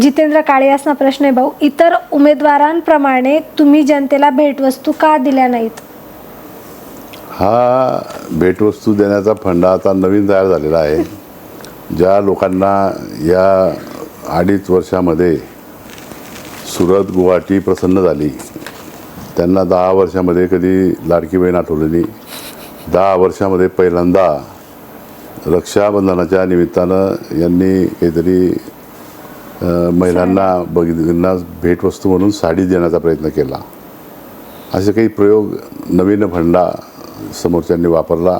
जितेंद्र काळे असणा प्रश्न आहे भाऊ. इतर उमेदवारांप्रमाणे तुम्ही जनतेला भेटवस्तू का दिल्या नाहीत? हा भेटवस्तू देण्याचा फंडा आता नवीन तयार झालेला आहे. ज्या लोकांना या अडीच वर्षामध्ये सुरत गुवाहाटी प्रसन्न झाली त्यांना दहा वर्षामध्ये कधी लाडकी बहीण आठवलेली दहा वर्षामध्ये पहिल्यांदा रक्षाबंधनाच्या निमित्तानं यांनी काहीतरी महिलांना बघितल्या भेटवस्तू म्हणून साडी देण्याचा प्रयत्न केला. असे काही प्रयोग नवीन भंडा समोरच्यांनी वापरला.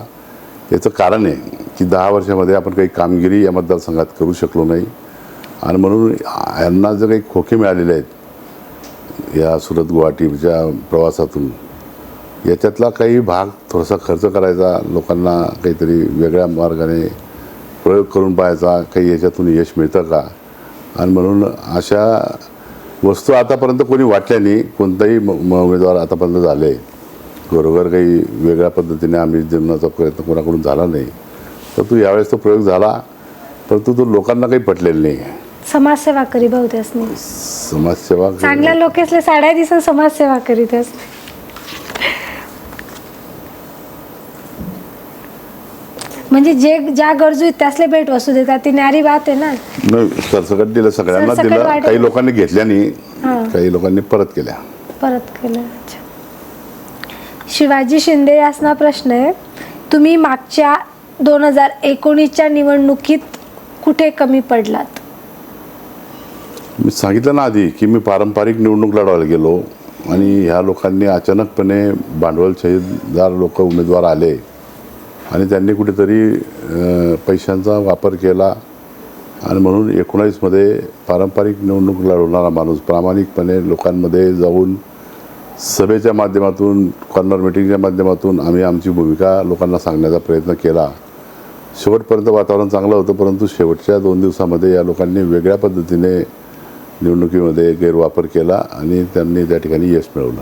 याचं कारण आहे की दहा वर्षामध्ये आपण काही कामगिरी या मतदारसंघात करू शकलो नाही. आणि म्हणून यांना जर काही खोके मिळालेले आहेत या सुरत गुवाहाटीच्या प्रवासातून याच्यातला काही भाग थोडासा खर्च करायचा लोकांना काहीतरी वेगळ्या मार्गाने प्रयोग करून पाहायचा काही याच्यातून यश मिळतं का? आणि म्हणून अशा वस्तू आतापर्यंत कोणी वाटल्या नाही कोणताही उमेदवार आतापर्यंत झाले. बरोबर काही वेगळ्या पद्धतीने आम्ही देण्याचा प्रयत्न कोणाकडून झाला नाही. तर तू यावेळेस तो प्रयोग झाला परंतु तो लोकांना काही पटलेला नाही. समाजसेवा करी भाऊ त्यासनी समाजसेवा चांगल्या लोकेसले साड्या दिसून समाजसेवा करीत असते. म्हणजे जे ज्या गरजू आहेत त्यासले भेट वस्तू देतात. ती न्यारी बात आहे ना. नाही सरसकट दिलं सगळ्यांना सरसकट दिलं. वाटेल. काही लोकांनी घेतल्या नाही हां. काही लोकांनी परत केल्या. परत केलं अच्छा. शिवाजी शिंदे यासना प्रश्न आहे तुम्ही मागच्या दोन हजार एकोणीसच्या निवडणुकीत कुठे कमी पडलात? मी सांगितलं ना आधी की मी पारंपरिक निवडणूक लढवायला गेलो आणि ह्या लोकांनी अचानकपणे भांडवलशाहीदार लोक उमेदवार आले. आणि त्यांनी कुठेतरी पैशांचा वापर केला आणि म्हणून एकोणावीसमध्ये पारंपरिक निवडणूक लढवणारा माणूस प्रामाणिकपणे लोकांमध्ये जाऊन सभेच्या माध्यमातून कॉर्नर मिटिंगच्या माध्यमातून आम्ही आमची भूमिका लोकांना सांगण्याचा प्रयत्न केला. शेवटपर्यंत वातावरण चांगलं होतं परंतु शेवटच्या दोन दिवसामध्ये या लोकांनी वेगळ्या पद्धतीने निवडणुकीमध्ये गैरवापर केला आणि त्यांनी त्या ठिकाणी यश मिळवलं.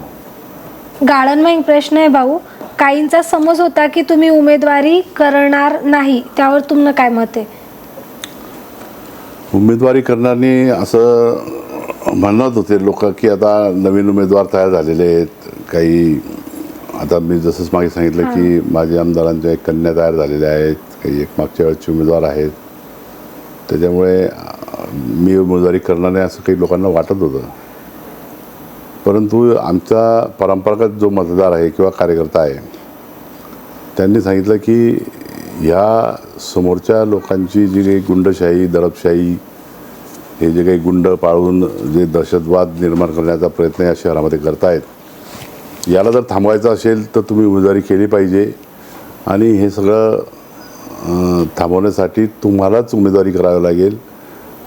गाळणमय प्रश्न आहे भाऊ. काहींचा समज होता की तुम्ही उमेदवारी करणार नाही त्यावर तुमनं काय मत आहे? उमेदवारी करणारी असं म्हणत होते लोक की आता नवीन उमेदवार तयार झालेले आहेत. काही आता मी जसंच मागे सांगितलं की माझ्या आमदारांच्या एक कन्या तयार झालेल्या आहेत काही एक मागच्या वेळेसचे उमेदवार आहेत. त्याच्यामुळे मी उमेदवारी करणार नाही असं काही लोकांना वाटत होतं. परंतु आमचा परंपरागत जो मतदार आहे किंवा कार्यकर्ता आहे त्यांनी सांगितलं की ह्या समोरच्या लोकांची जी काही गुंडशाही दडपशाही हे जे काही गुंड पाळून जे दहशतवाद निर्माण करण्याचा प्रयत्न या शहरामध्ये करतायत याला जर थांबवायचं असेल तर तुम्ही उमेदवारी केली पाहिजे आणि हे सगळं थांबवण्यासाठी तुम्हालाच उमेदवारी करावी लागेल.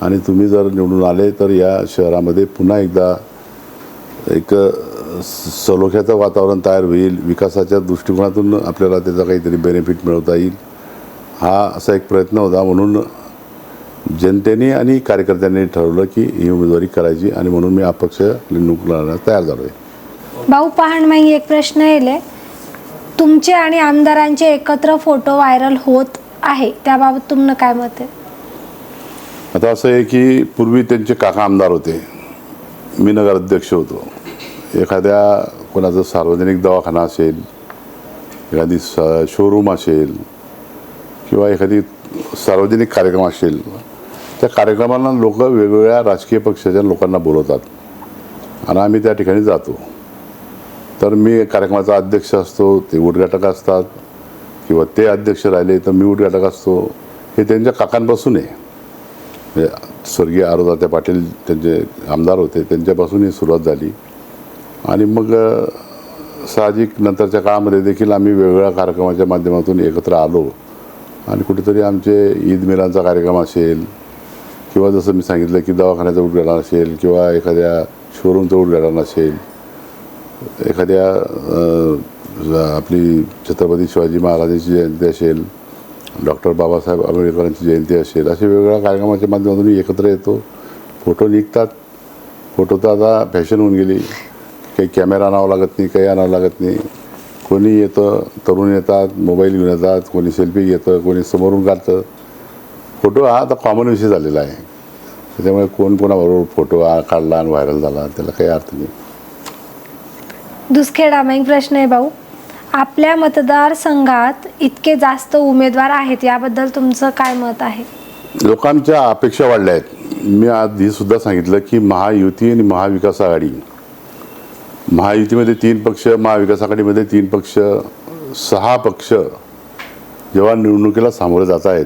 आणि तुम्ही जर निवडून आले तर या शहरामध्ये पुन्हा एकदा एक सलोख्याचं वातावरण तयार होईल विकासाच्या दृष्टिकोनातून आपल्याला त्याचा काहीतरी बेनिफिट मिळवता येईल हा असा एक प्रयत्न होता. म्हणून जनतेने आणि कार्यकर्त्यांनी ठरवलं की ही उमेदवारी करायची आणि म्हणून मी अपक्ष निवडणूक लढण्यास तयार झालो आहे भाऊ पहाणमाई एक प्रश्न येले. तुमचे आणि आमदारांचे एकत्र फोटो व्हायरल होत आहे त्याबाबत तुमनं काय मत आहे? आता असं आहे की पूर्वी त्यांचे काका आमदार होते. मी नगराध्यक्ष होतो. एखाद्या कोणाचा सार्वजनिक दवाखाना असेल एखादी स शोरूम असेल किंवा एखादी सार्वजनिक कार्यक्रम असेल त्या कार्यक्रमांना लोक वेगवेगळ्या राजकीय पक्षाच्या लोकांना बोलवतात. आणि आम्ही त्या ठिकाणी जातो. तर मी कार्यक्रमाचा अध्यक्ष असतो ते उद्घाटक असतात किंवा ते अध्यक्ष राहिले तर मी उद्घाटक असतो. हे त्यांच्या काकांपासून आहे म्हणजे स्वर्गीय आरोदात्या पाटील त्यांचे आमदार होते त्यांच्यापासून ही सुरुवात झाली. आणि मग साहजिक नंतरच्या काळामध्ये देखील आम्ही वेगवेगळ्या कार्यक्रमाच्या माध्यमातून एकत्र आलो. आणि कुठेतरी आमचे ईद मिलांचा कार्यक्रम असेल किंवा जसं मी सांगितलं की दवाखान्याचं उद्घाटन असेल किंवा एखाद्या शोरूमचं उद्घाटन असेल एखाद्या आपली छत्रपती शिवाजी महाराजांची जयंती असेल डॉक्टर बाबासाहेब आंबेडकरांची जयंती असेल असे वेगवेगळ्या कार्यक्रमाच्या माध्यमातून एकत्र येतो. फोटो निघतात. फोटो तर आता फॅशन होऊन गेली. काही कॅमेरा आणावा लागत नाही काही आणावं लागत नाही. कोणी येतं तरुण येतात मोबाईल घेऊन येतात कोणी सेल्फी घेतं कोणी समोरून काढतं. फोटो हा आता कॉमन विषय झालेला आहे. त्याच्यामुळे कोण कोणाबरोबर फोटो आ- काढला आणि व्हायरल झाला त्याला काही अर्थ नाही. दुसखेडा एक प्रश्न आहे भाऊ. आपल्या मतदारसंघात इतके जास्त उमेदवार आहेत याबद्दल तुमचं काय मत आहे? लोकांच्या अपेक्षा वाढल्या आहेत. मी आधी सुद्धा सांगितलं की महायुती आणि महाविकास आघाडी महायुतीमध्ये तीन पक्ष महाविकास आघाडीमध्ये तीन पक्ष सहा पक्ष जेव्हा निवडणुकीला सामोरे जात आहेत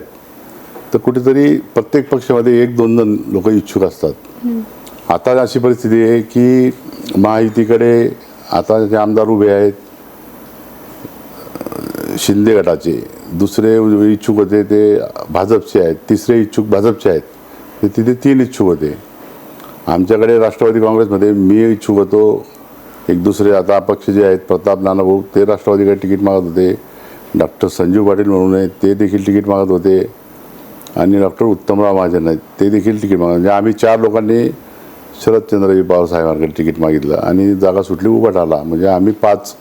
तर कुठेतरी प्रत्येक पक्षामध्ये एक दोन जण लोक इच्छुक असतात. आता अशी परिस्थिती आहे की महायुतीकडे आता जे आमदार उभे आहेत शिंदे गटाचे दुसरे इच्छुक होते ते भाजपचे आहेत तिसरे इच्छुक भाजपचे आहेत ते तिथे तीन इच्छुक होते. आमच्याकडे राष्ट्रवादी काँग्रेसमध्ये मी इच्छुक होतो एक दुसरे आता अपक्ष जे आहेत प्रताप नानाभाऊ ते राष्ट्रवादीकडे तिकीट मागत होते. डॉक्टर संजीव पाटील म्हणून आहेत ते देखील तिकीट मागत होते. आणि डॉक्टर उत्तमराव महाजन आहेत ते देखील तिकीट मागत म्हणजे आम्ही चार लोकांनी शरदचंद्रजी पवारसाहेबांकडे तिकीट मागितलं आणि जागा सुटली उभा ठाला म्हणजे आम्ही पाच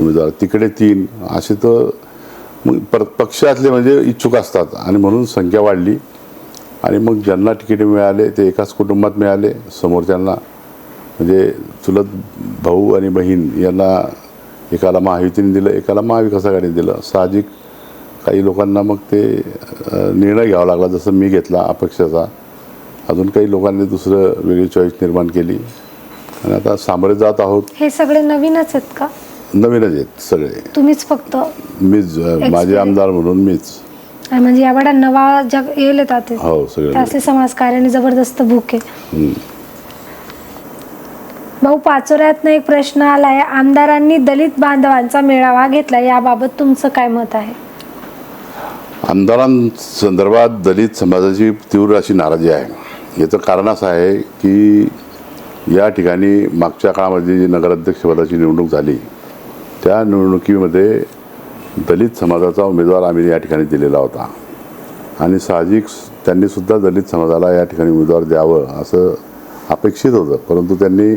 उमेदवार तिकडे तीन असे तर मग पर पक्षातले म्हणजे इच्छुक असतात. आणि म्हणून संख्या वाढली. आणि मग ज्यांना तिकीट मिळाले ते एकाच कुटुंबात मिळाले समोरच्यांना. म्हणजे चुलत भाऊ आणि बहीण यांना एकाला महायुतीने दिलं एकाला महाविकास आघाडीने दिलं. साहजिक काही लोकांना मग ते निर्णय घ्यावा लागला जसं मी घेतला अपक्षाचा. अजून काही लोकांनी दुसरं वेगळी चॉईस निर्माण केली. आणि आता सामोरे जात आहोत. हे सगळे नवीनच आहेत का? नवीनच आहेत सगळे. तुम्हीच फक्त? मीच माझे आमदार म्हणून मीच. म्हणजे यावेळा नवा जग येईल हो सगळे समाजकार्याने जबरदस्त भूक आहे. भाऊ पाचोऱ्यातनं एक प्रश्न आलाय. आमदारांनी दलित बांधवांचा मेळावा घेतला. याबाबत तुमचं काय मत आहे? आमदारांसंदर्भात दलित समाजाची तीव्र अशी नाराजी आहे. याचं कारण असं आहे की या ठिकाणी मागच्या काळामध्ये जी नगराध्यक्षपदाची निवडणूक झाली त्या निवडणुकीमध्ये दलित समाजाचा उमेदवार आम्ही या ठिकाणी दिलेला होता. आणि साहजिक त्यांनीसुद्धा दलित समाजाला या ठिकाणी उमेदवार द्यावं असं अपेक्षित होतं. परंतु त्यांनी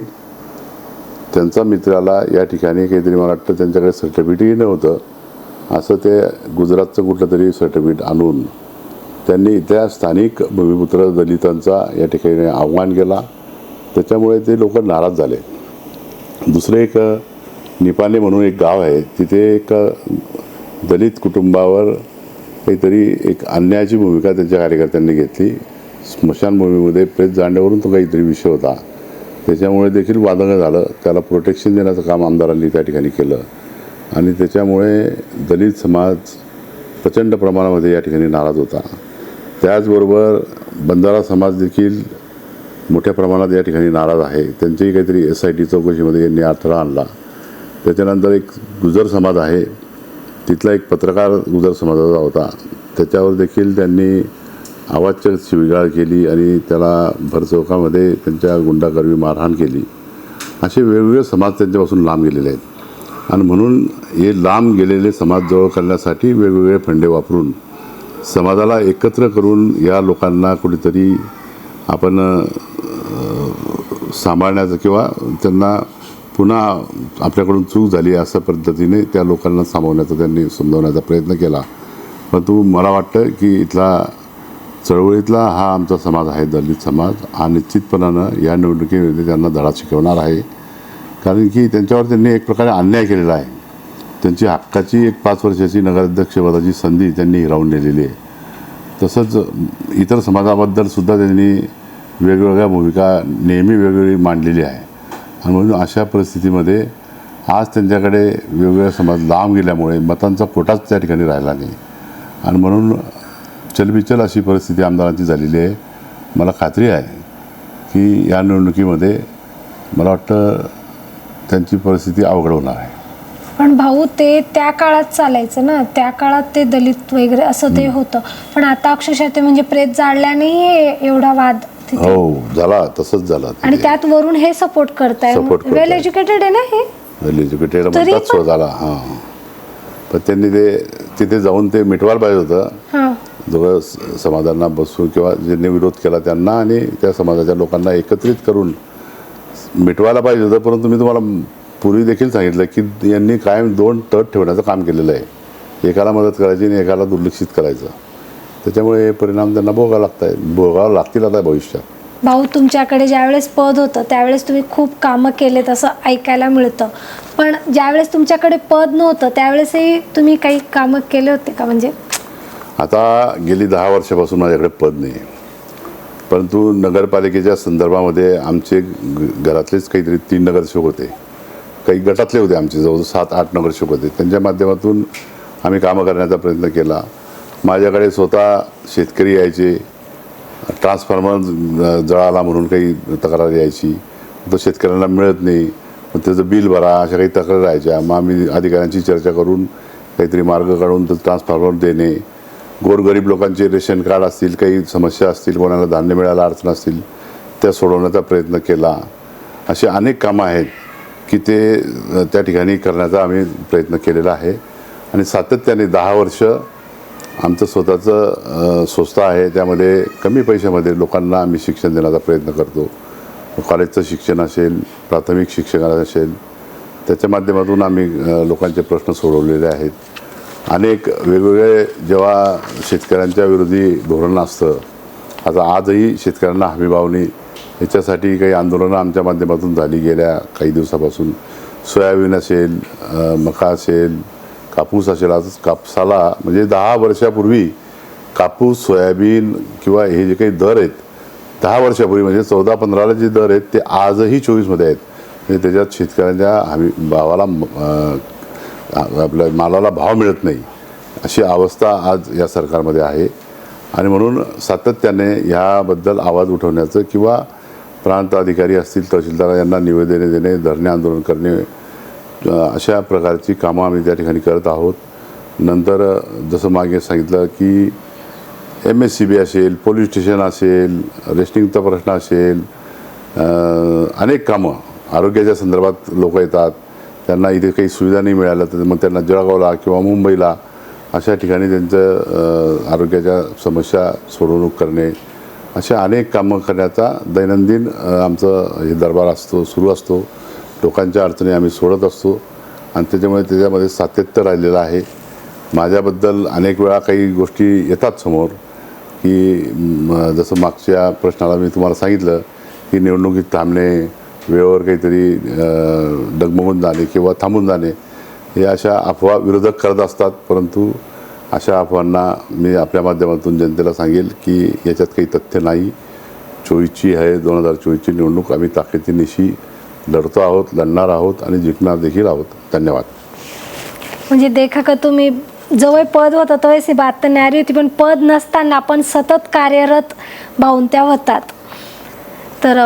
त्यांचा मित्राला या ठिकाणी काहीतरी मला वाटतं त्यांच्याकडे सर्टिफिकेटही नव्हतं. असं ते गुजरातचं कुठलं तरी सर्टिफिकेट आणून त्यांनी इथल्या स्थानिक भूमिपुत्र दलितांचा या ठिकाणी आव्हान केला. त्याच्यामुळे ते लोक नाराज झाले. दुसरे एक निपाने निपाणे म्हणून एक गाव आहे. तिथे एक दलित कुटुंबावर काहीतरी एक अन्यायाची भूमिका त्यांच्या कार्यकर्त्यांनी घेतली. स्मशानभूमीमध्ये प्रेत जाण्यावरून तो काहीतरी विषय होता. त्याच्यामुळे देखील वादंग झालं. त्याला प्रोटेक्शन देण्याचं काम आमदारांनी त्या ठिकाणी केलं. आणि त्याच्यामुळे दलित समाज प्रचंड प्रमाणामध्ये या ठिकाणी नाराज होता. त्याचबरोबर बंजारा समाज देखील मोठ्या प्रमाणात या ठिकाणी नाराज आहे. त्यांचीही काहीतरी एस आय टी चौकशीमध्ये यांनी अडथळा आणला. त्याच्यानंतर एक गुजर समाज आहे. तिथला एक पत्रकार गुजर समाजाचा होता. त्याच्यावर देखील त्यांनी आवाजच्या शिविगाळ केली आणि त्याला भरचौकामध्ये त्यांच्या गुंडागर्वी मारहाण केली. असे वेगवेगळे समाज त्यांच्यापासून लांब गेलेले आहेत. आणि म्हणून हे लांब गेलेले समाज जवळ करण्यासाठी वेगवेगळे फंडे वापरून समाजाला एकत्र करून या लोकांना कुठेतरी आपण सांभाळण्याचं किंवा त्यांना पुन्हा आपल्याकडून चूक झाली अशा पद्धतीने त्या लोकांना सांभाळण्याचा त्यांनी समजावण्याचा प्रयत्न केला. परंतु मला वाटतं की इथला चळवळीतला हा आमचा समाज आहे दलित समाज. हा निश्चितपणानं या निवडणुकीमध्ये त्यांना धडा शिकवणार आहे. कारण की त्यांच्यावर त्यांनी एक प्रकारे अन्याय केलेला आहे. त्यांची हक्काची एक पाच वर्षाची नगराध्यक्षपदाची संधी त्यांनी हिरावून नेलेली आहे. तसंच इतर समाजाबद्दल सुद्धा त्यांनी वेगवेगळ्या भूमिका नेहमी वेगवेगळी मांडलेली आहे. आणि म्हणून अशा परिस्थितीमध्ये आज त्यांच्याकडे वेगवेगळ्या समाज लांब गेल्यामुळे मतांचा कोटाच त्या ठिकाणी राहिला नाही. आणि म्हणून चलबिचल अशी परिस्थिती आमदारांची झालेली आहे. मला खात्री आहे की या निवडणुकीमध्ये मला वाटतं त्यांची परिस्थिती अवघड होणार आहे. पण भाऊ ते त्या काळात चालायचं ना? त्या काळात ते दलित वगैरे असं ते होतं. पण आता अक्षरशः ते म्हणजे प्रेत जाळल्याने एवढा वाद तिथे. हो झाला तसंच झाला. आणि त्यात वरून हे सपोर्ट करताय. Support करताय. वेल एज्युकेटेड आहे ना हे? एज्युकेटेड तरी म्हणतात पण- हां. पण त्यांनी ते तिथे जाऊन ते मिटवायला पाहिजे होतं. हा. दोघं स- समाजांना बसून किंवा ज्यांनी विरोध केला त्यांना आणि त्या समाजाच्या लोकांना एकत्रित करून मिटवायला पाहिजे होतं परंतु मी तुम्हाला पूर्वी देखील सांगितलं की यांनी कायम दोन तट ठेवण्याचं काम केलेलं आहे. एकाला मदत करायची आणि एकाला दुर्लक्षित करायचं. त्याच्यामुळे हे परिणाम त्यांना भोगावं लागत आहे भोगावं लागतील आता भविष्यात. भाऊ तुमच्याकडे ज्यावेळेस पद होतं त्यावेळेस तुम्ही खूप कामं केलेत असं ऐकायला मिळतं. पण ज्यावेळेस तुमच्याकडे पद नव्हतं त्यावेळेसही तुम्ही काही कामं केले होते का? म्हणजे आता गेली दहा वर्षापासून माझ्याकडे पद नाही. परंतु नगरपालिकेच्या संदर्भामध्ये आमचे ग- घरातलेच काहीतरी तीन नगरसेवक होते. काही गटातले होते आमचे जवळ सात आठ नगरसेवक होते. त्यांच्या माध्यमातून आम्ही कामं करण्याचा प्रयत्न केला. माझ्याकडे स्वतः शेतकरी यायचे ट्रान्सफॉर्मर जळाला म्हणून काही तक्रार यायची. तो शेतकऱ्यांना मिळत नाही. मग त्याचं बिल भरा अशा काही तक्रार राहायच्या. मग आम्ही अधिकाऱ्यांची चर्चा करून काहीतरी मार्ग काढून तो ट्रान्सफॉर्मर देणे. गोरगरीब लोकांचे रेशन कार्ड असतील काही समस्या असतील कोणाला धान्य मिळायला अडचण असतील त्या सोडवण्याचा प्रयत्न केला. असे अनेक कामं आहेत की ते त्या ठिकाणी करण्याचा आम्ही प्रयत्न केलेला आहे. आणि सातत्याने दहा वर्ष आमचं स्वतःचं अ, संस्था आहे त्यामध्ये कमी पैशामध्ये लोकांना आम्ही शिक्षण देण्याचा प्रयत्न करतो. कॉलेजचं शिक्षण असेल प्राथमिक शिक्षण असेल त्याच्या माध्यमातून आम्ही लोकांचे प्रश्न सोडवलेले आहेत. अनेक वेगवेगळे जेव्हा शेतकऱ्यांच्या विरोधी धोरण असतं आता आजही शेतकऱ्यांना हमीभावनी याच्यासाठी काही आंदोलनं आमच्या माध्यमातून झाली गेल्या काही दिवसापासून. सोयाबीन असेल मका असेल कापूस असेल आज कापसाला म्हणजे दहा वर्षापूर्वी कापूस सोयाबीन किंवा हे जे काही दर आहेत दहा वर्षापूर्वी म्हणजे चौदा पंधराला जे दर आहेत ते आजही चोवीसमध्ये आहेत. म्हणजे त्याच्यात शेतकऱ्यांच्या हमी भावाला आपल्या मालाला भाव मिळत नाही अशी अवस्था आज या सरकारमध्ये आहे. आणि म्हणून सातत्याने ह्याबद्दल आवाज उठवण्याचं किंवा प्रांत अधिकारी असतील तहसीलदार यांना निवेदने देणे धरणे आंदोलन करणे अशा प्रकारची कामं आम्ही त्या ठिकाणी करत आहोत. नंतर जसं मागे सांगितलं की एम एस सी बी असेल पोलीस स्टेशन असेल रेस्टिंगचा प्रश्न असेल अनेक कामं आरोग्याच्या संदर्भात लोक येतात. त्यांना इथे काही सुविधा नाही मिळाल्या तर मग त्यांना जळगावला किंवा मुंबईला अशा ठिकाणी त्यांचं आरोग्याच्या समस्या सोडवणूक करणे अशा अनेक कामं करण्याचा दैनंदिन आमचं हे दरबार असतो सुरू असतो. लोकांच्या अडचणी आम्ही सोडत असतो. आणि त्याच्यामुळे त्याच्यामध्ये सातत्य राहिलेलं आहे. माझ्याबद्दल अनेक वेळा काही गोष्टी येतात समोर की जसं मागच्या प्रश्नाला मी तुम्हाला सांगितलं की निवडणुकीत थांबणे वेळेवर काहीतरी डगमगून जाणे किंवा थांबून जाणे हे अशा अफवा विरोधक करत असतात. परंतु अशा अफवांना मी आपल्या माध्यमातून जनतेला सांगेल की याच्यात काही तथ्य नाही. चोवीसची आहे दोन हजार चोवीसची निवडणूक. आम्ही ताकदीनिशी लढतो आहोत लढणार आहोत आणि जिंकणार देखील आहोत. धन्यवाद. म्हणजे देखा का तुम्ही जवळ पद होतं तेव्हाच ही बात न्यारी होती पण पद नसताना आपण सतत कार्यरत भाऊन त्या होतात. तर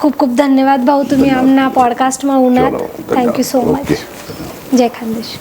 खूप खूप धन्यवाद भाऊ तुम्ही आमना पॉडकास्ट म्हणून चलो, थँक्यू सो. मच जय खानदेश.